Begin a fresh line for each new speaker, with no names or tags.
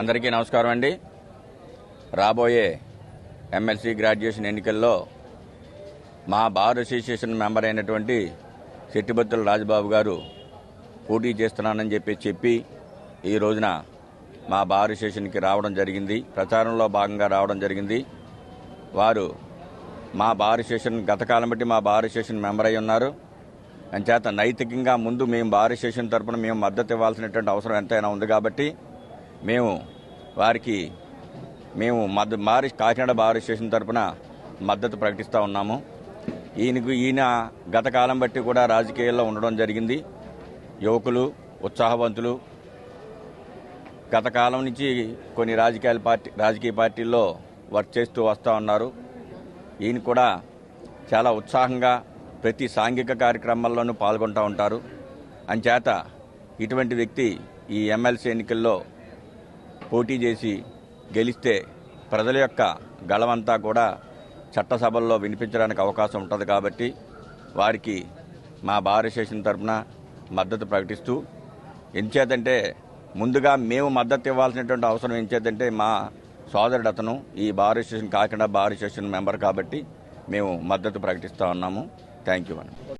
అందరికీ నమస్కారం అండి. రాబోయే ఎమ్మెల్సీ గ్రాడ్యుయేషన్ ఎన్నికల్లో మా బార్ అసోసియేషన్ మెంబర్ అయినటువంటి చెట్టిబత్తుల రాజబాబు గారు పోటీ చేస్తున్నానని చెప్పి చెప్పి ఈ రోజున మా బార్ అసోసియేషన్కి రావడం జరిగింది. ప్రచారంలో భాగంగా రావడం జరిగింది. వారు మా బార్ అసోసియేషన్ గత కాలం బట్టి మా బార్ అసోసియేషన్ మెంబర్ అయి ఉన్నారు. అంచేత నైతికంగా ముందు మేము బార్ అసోసియేషన్ తరపున మేము మద్దతు ఇవ్వాల్సినటువంటి అవసరం ఎంతైనా ఉంది కాబట్టి మేము వారికి మేము మద్ద మారి కాకినాడ బార్ స్టేషన్ తరపున మద్దతు ప్రకటిస్తూ ఉన్నాము. ఈయనకు ఈయన గత కాలం బట్టి కూడా రాజకీయాల్లో ఉండడం జరిగింది. యువకులు ఉత్సాహవంతులు. గత కాలం నుంచి కొన్ని రాజకీయాల పార్టీ రాజకీయ పార్టీల్లో వర్క్ చేస్తూ వస్తూ ఉన్నారు. ఈయన కూడా చాలా ఉత్సాహంగా ప్రతి సాంఘిక కార్యక్రమాల్లోనూ పాల్గొంటూ ఉంటారు. అంచేత ఇటువంటి వ్యక్తి ఈ ఎమ్మెల్సీ ఎన్నికల్లో పోటీ చేసి గెలిస్తే ప్రజల యొక్క గళమంతా కూడా చట్టసభల్లో వినిపించడానికి అవకాశం ఉంటుంది కాబట్టి వారికి మా బార్ అసోసియేషన్ తరఫున మద్దతు ప్రకటిస్తూ ఎంచేతంటే ముందుగా మేము మద్దతు ఇవ్వాల్సినటువంటి అవసరం ఎంచేతంటే మా సోదరుడు అతను ఈ bar association Kakinada bar association member కాబట్టి మేము మద్దతు ప్రకటిస్తూ ఉన్నాము. Thank you madam.